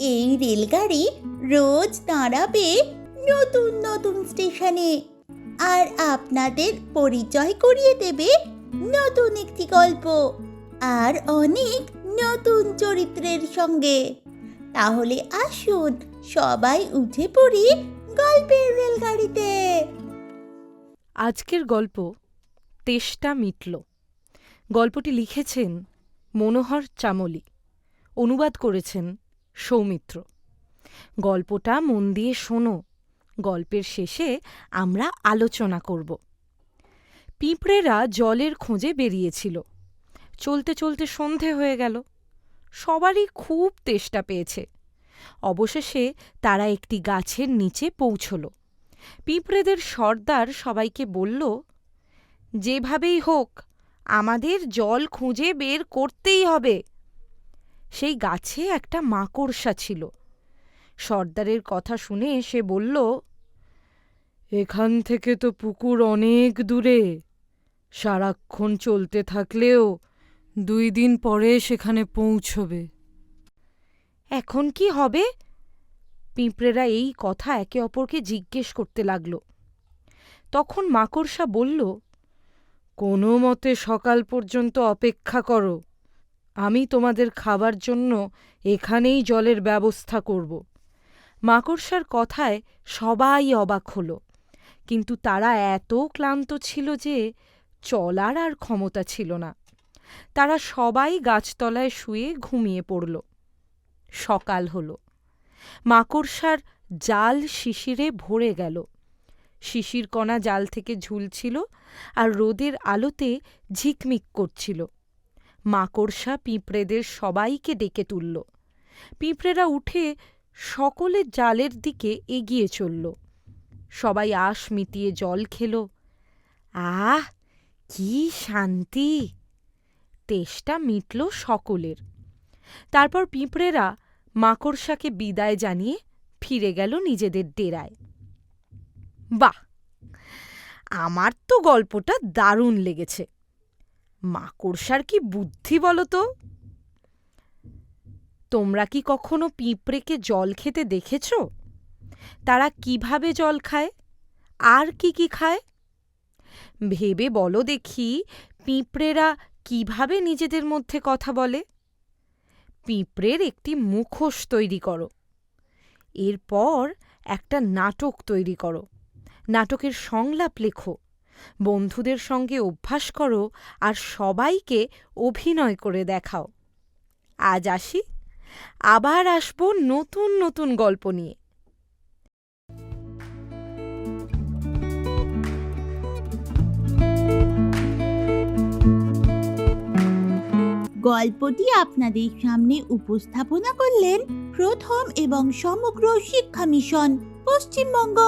এই রেলগাড়ি রোজ দাঁড়াবে নতুন নতুন স্টেশনে আর আপনাদের পরিচয় করিয়ে দেবে নতুন একটি গল্প আর অনেক নতুন চরিত্রের সঙ্গে। তাহলে আসুন সবাই উঠে পড়ি গল্পের রেলগাড়িতে। আজকের গল্প তেষ্টা মিটল। গল্পটি লিখেছেন মনোহর চামলি। অনুবাদ করেছেন সৌমিত্র। গল্পটা মন দিয়ে শোনো। গল্পের শেষে আমরা আলোচনা করব। পিঁপড়েরা জলের খোঁজে বেরিয়েছিল। চলতে চলতে সন্ধে হয়ে গেল। সবারই খুব তেষ্টা পেয়েছে। অবশেষে তারা একটি গাছের নিচে পৌঁছল। পিঁপড়েদের সর্দার সবাইকে বলল, যেভাবেই হোক, আমাদের জল খুঁজে বের করতেই হবে। সেই গাছে একটা মাকড়সা ছিল। সর্দারের কথা শুনে সে বলল, এখান থেকে তো পুকুর অনেক দূরে। সারাক্ষণ চলতে থাকলেও দুই দিন পরে সেখানে পৌঁছবে। এখন কি হবে? পিঁপড়েরা এই কথা একে অপরকে জিজ্ঞেস করতে লাগল। তখন মাকড়সা বলল, কোনো মতে সকাল পর্যন্ত অপেক্ষা করো। আমি তোমাদের খাবার জন্য এখানেই জলের ব্যবস্থা করব। মাকড়সার কথায় সবাই অবাক হল, কিন্তু তারা এত ক্লান্ত ছিল যে চলার আর ক্ষমতা ছিল না। তারা সবাই গাছতলায় শুয়ে ঘুমিয়ে পড়ল। সকাল হল। মাকড়সার জাল শিশিরে ভরে গেল। শিশির কণা জাল থেকে ঝুলছিল আর রোদের আলোতে ঝিকমিক করছিল। মাকড়সা পিঁপড়েদের সবাইকে ডেকে তুলল। পিঁপড়েরা উঠে সকলে জালের দিকে এগিয়ে চলল। সবাই আশ মিটিয়ে জল খেল। আহ, কি শান্তি! তেষ্টা মিটল সকলের। তারপর পিঁপড়েরা মাকড়সাকে বিদায় জানিয়ে ফিরে গেল নিজেদের ডেরায়। বাহ! আমার তো গল্পটা দারুণ লেগেছে। মাকড়সার কি বুদ্ধি বলো তো? তোমরা কি কখনো পিঁপড়েকে জল খেতে দেখেছ? তারা কীভাবে জল খায়? আর কি কি খায়? ভেবে বলো দেখি, পিঁপড়েরা কীভাবে নিজেদের মধ্যে কথা বলে? পিঁপড়ের একটি মুখোশ তৈরি করো। এরপর একটা নাটক তৈরি করো। নাটকের সংলাপ লেখো। বন্ধুদের সঙ্গে অভ্যাস করো আর সবাইকে অভিনয় করে দেখাও। আজ আসি। আবার আসব নতুন নতুন গল্প নিয়ে। গল্পটি আপনাদের সামনে উপস্থাপনা করলেন প্রথম এবং সমগ্র শিক্ষা মিশন, পশ্চিমবঙ্গ।